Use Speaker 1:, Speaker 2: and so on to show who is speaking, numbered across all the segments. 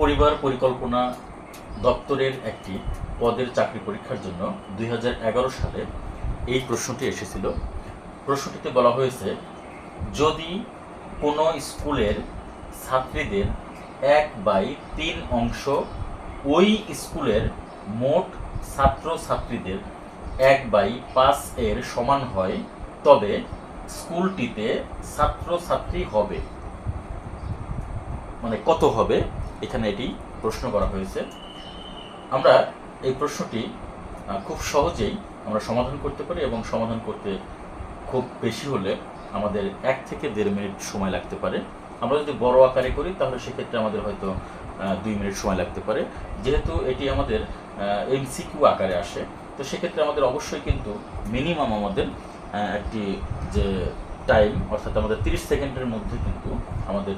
Speaker 1: পরিবার পরিকল্পনা দপ্তরের একটি পদের চাকরি পরীক্ষার জন্য দু হাজার এগারো সালে এই প্রশ্নটি এসেছিল। প্রশ্নটিতে বলা হয়েছে, যদি কোনো স্কুলের ছাত্রীদের এক বাই তিন অংশ ওই স্কুলের মোট ছাত্র ছাত্রীদের এক বাই পাঁচ এর সমান হয়, তবে স্কুলটিতে ছাত্র ছাত্রী হবে। মানে কত হবে? এখানে এটি প্রশ্ন করা হয়েছে। আমরা এই প্রশ্নটি খুব সহজেই আমরা সমাধান করতে পারি এবং সমাধান করতে খুব বেশি হলে আমাদের এক থেকে দেড় মিনিট সময় লাগতে পারে। আমরা যদি বড় আকারে করি, তাহলে সেক্ষেত্রে আমাদের হয়তো দুই মিনিট সময় লাগতে পারে। যেহেতু এটি আমাদের এমসিকিউ আকারে আসে, তো সেক্ষেত্রে আমাদের অবশ্যই কিন্তু মিনিমাম আমাদের একটি যে টাইম, অর্থাৎ আমাদের তিরিশ সেকেন্ডের মধ্যে কিন্তু আমাদের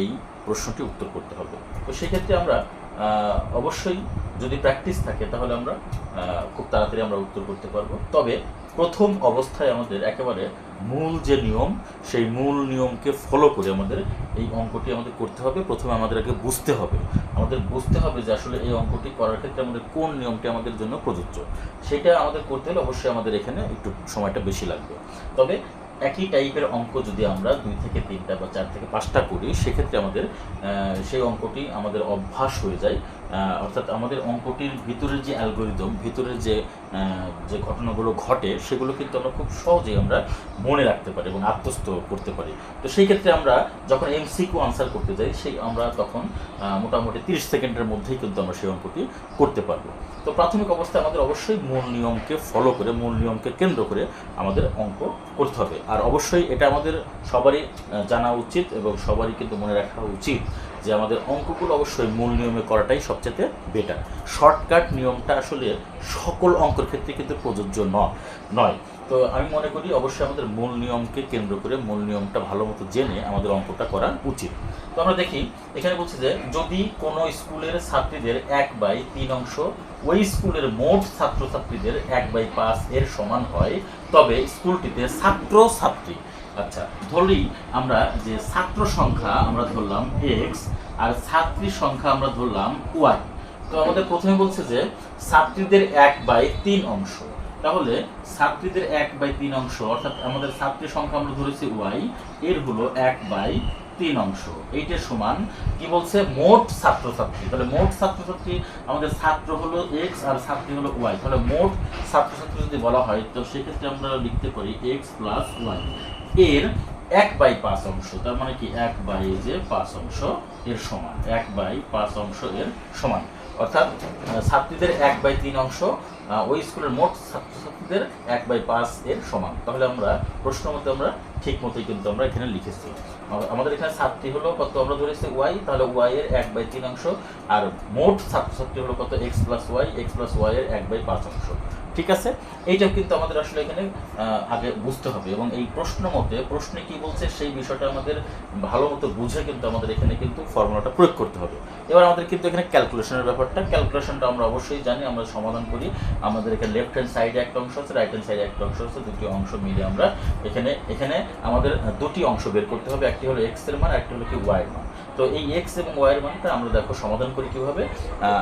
Speaker 1: এই প্রশ্নটি উত্তর করতে হবে। তো সেক্ষেত্রে আমরা অবশ্যই যদি প্র্যাকটিস থাকে তাহলে আমরা খুব তাড়াতাড়ি আমরা উত্তর করতে পারব। তবে প্রথম অবস্থায় আমাদের একেবারে মূল যে নিয়ম, সেই মূল নিয়মকে ফলো করে আমাদের এই অঙ্কটি আমাদের করতে হবে। প্রথমে আমাদের আগে বুঝতে হবে। আমাদের বুঝতে হবে যে আসলে এই অঙ্কটি করার ক্ষেত্রে আমাদের কোন নিয়মটি আমাদের জন্য প্রযোজ্য। সেটা আমাদের করতে হলে অবশ্যই আমাদের এখানে একটু সময়টা বেশি লাগবে। তবে একই টাইপের অঙ্ক যদি আমরা দুই থেকে তিনটা বা চার থেকে পাঁচটা করি, সেক্ষেত্রে আমাদের সেই অঙ্কটি আমাদের অভ্যাস হয়ে যায়। অর্থাৎ আমাদের অঙ্কটির ভিতরের যে অ্যালগোরিদম ভিতরের যে যে ঘটনাগুলো ঘটে, সেগুলো কিন্তু আমরা খুব সহজেই আমরা মনে রাখতে পারি এবং আত্মস্থ করতে পারি। তো সেই ক্ষেত্রে আমরা যখন এমসিকিউ আনসার করতে যাই, সেই আমরা তখন মোটামুটি তিরিশ সেকেন্ডের মধ্যেই কিন্তু আমরা সেই অঙ্কটি করতে পারব। তো প্রাথমিক অবস্থায় আমাদের অবশ্যই মূল নিয়মকে ফলো করে, মূল নিয়মকে কেন্দ্র করে আমাদের অঙ্ক করতে হবে। আর অবশ্যই এটা আমাদের সবারই জানা উচিত এবং সবারই কিন্তু মনে রাখা উচিত। যে আমাদের অঙ্কগুলো অবশ্যই মূল নিয়মে করাটাই সবচেয়ে বেটার শর্টকাট নিয়মটা আসলে সকল অঙ্কের ক্ষেত্রে কিন্তু প্রযোজ্য নয়। তো আমি মনে করি অবশ্যই আমাদের মূল নিয়মকে কেন্দ্র করে মূল নিয়মটা ভালো মতো জেনে আমাদের অঙ্কটা করা উচিত। তো আমরা দেখি, এখানে বলছি যে যদি কোনো স্কুলের ছাত্রীদের এক বাই তিন অংশ ওই স্কুলের মোট ছাত্রছাত্রীদের এক বাই পাঁচ এর সমান হয়, তবে স্কুলটিতে ছাত্র ছাত্রী আচ্ছা ধরি আমরা যে ছাত্র সংখ্যা আমরা ধরলাম এক্স আর ছাত্রী সংখ্যা আমরা ধরলাম ওয়াই তো আমাদের প্রথমে বলছে যে ছাত্রীদের এক বাই তিন অংশ। তাহলে ছাত্রীদের এক বাই তিন অংশ, অর্থাৎ আমাদের ছাত্রী সংখ্যা আমরা ধরেছি ওয়াই এর হলো এক বাই তিন অংশ। এইটার সমান কি বলছে? মোট ছাত্রছাত্রী। তাহলে মোট ছাত্রছাত্রী আমাদের ছাত্র হলো এক্স আর ছাত্রী হলো ওয়াই তাহলে মোট ছাত্রছাত্রী যদি বলা হয়, তো সেক্ষেত্রে আমরা লিখতে পারি এক্স প্লাস ওয়াই এর এক বাই পাঁচ অংশ, তার মানে কি এক বাই যে পাঁচ অংশ এর সমান, এক বাই পাঁচ অংশ এর সমান। অর্থাৎ ছাত্রীদের এক বাই তিন অংশ ওই স্কুলের মোট ছাত্রছাত্রীদের এক বাই পাঁচ এর সমান। তাহলে আমরা, প্রশ্ন মতে আমরা ঠিক মতোই কিন্তু আমরা এখানে লিখেছি। আমাদের এখানে ছাত্রী হলো কত? আমরা ধরেছি ওয়াই, তাহলে ওয়াই এর এক বাই তিন অংশ, আর মোট ছাত্রছাত্রী হলো কত? X plus y, x plus y এর এক বাই পাঁচ অংশ। ঠিক আছে? এইটাও কিন্তু আমাদের আসলে এখানে আগে বুঝতে হবে এবং এই প্রশ্ন মতে, প্রশ্নে কি বলছে সেই বিষয়টা আমাদের ভালো মতো বুঝে কিন্তু আমাদের এখানে কিন্তু ফর্মুলাটা প্রয়োগ করতে হবে। এবার আমাদের কিন্তু এখানে ক্যালকুলেশনের ব্যাপারটা ক্যালকুলেশনটা আমরা অবশ্যই জানি, আমরা সমাধান করি। আমাদের এখানে লেফট হ্যান্ড সাইডে একটা অংশ আছে রাইট হ্যান্ড সাইডে একটা অংশ আছে, দুটি অংশ মিলে আমরা এখানে এখানে আমাদের দুটি অংশ বের করতে হবে, একটি হলো এক্সের মান একটি হলো কি ওয়াই এর মান। তো এই এক্স এবং ওয়াই এর মানটা আমরা দেখো সমাধান করি কীভাবে।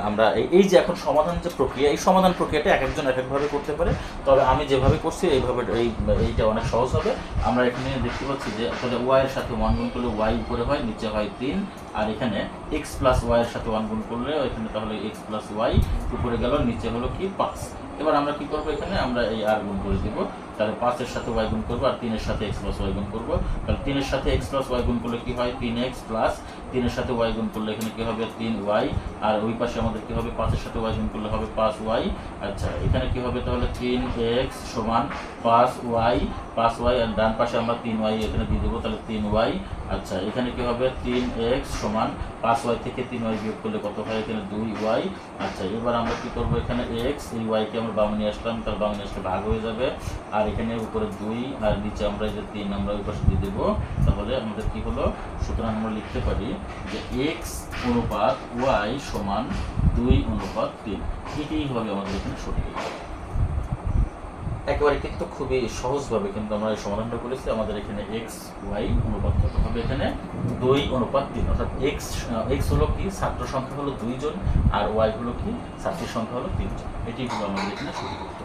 Speaker 1: আমরা এই- এই যে এখন সমাধান যে প্রক্রিয়া, এই সমাধান প্রক্রিয়াটা এক একজন এক একভাবে করতে পারে, তবে আমি যেভাবে করছি, এইভাবে এই, এইটা অনেক সহজ হবে। আমরা এখানে দেখতে পাচ্ছি যে আসলে ওয়াই এর সাথে ওয়ান গুণ করলে ওয়াই উপরে হয়, নিচে হয় তিন, আর এখানে এক্স প্লাস ওয়াই এর সাথে ওয়ান গুণ করলে এখানে তাহলে এক্স প্লাস ওয়াই উপরে গেল, নিচে হলো কি পাঁচ। এবার আমরা কি করব এখানে? আমরা এই আর গুণ করে দিব। তাহলে পাঁচের সাথে ওয়াই গুণ করব আর তিনের সাথে এক্স প্লাস ওয়াই গুণ করব। তাহলে তিনের সাথে এক্স প্লাস ওয়াই গুণ করলে কি হয়? তিন এক্স প্লাস তিনের সাথে ওয়াই গুণ করলে এখানে কি হবে? তিন ওয়াই আর ওই পাশে আমাদের কি হবে? পাঁচের সাথে ওয়াই গুণ করলে হবে পাঁচ ওয়াই আচ্ছা এখানে কি হবে তাহলে? তিন এক্স সমান পাঁচ ওয়াই পাঁচ ওয়াই আর ডান পাশে আমরা তিন ওয়াই এখানে দিয়ে দেবো। তাহলে তিন ওয়াই আচ্ছা এখানে কি হবে? তিন এক্স সমান পাঁচ ওয়াই থেকে তিন ওয়াই বিয়োগ করলে কত হয়? এখানে দুই ওয়াই। আচ্ছা এবার আমরা কি করব এখানে এক্স এই ওয়াইকে আমরা বামে নিয়ে আসলাম, তার বামে নিয়ে আসলে ভাগ হয়ে যাবে। আর এখানে উপরে দুই, আর নিচে আমরা যে তিন আমরা ওই পাশে দিয়ে দেবো। তাহলে আমাদের কি হলো? সুতরাং আমরা লিখতে পারি যে এক্স অনুপাত ওয়াই সমান দুই অনুপাত তিন। এটাই হবে আমাদের এখানে সঠিক একেবারে কিন্তু খুবই সহজভাবে কিন্তু আমরা এই সমাধানটা করেছি। আমাদের এখানে এক্স ওয়াই অনুপাত কত হবে এখানে? দুই অনুপাত তিন। অর্থাৎ এক্স এক্স হলো কি? ছাত্র সংখ্যা হলো দুইজন, আর ওয়াই হলো কি? ছাত্রীর সংখ্যা হলো তিনজন। এটি হলো আমাদের এখানে শুরু করতে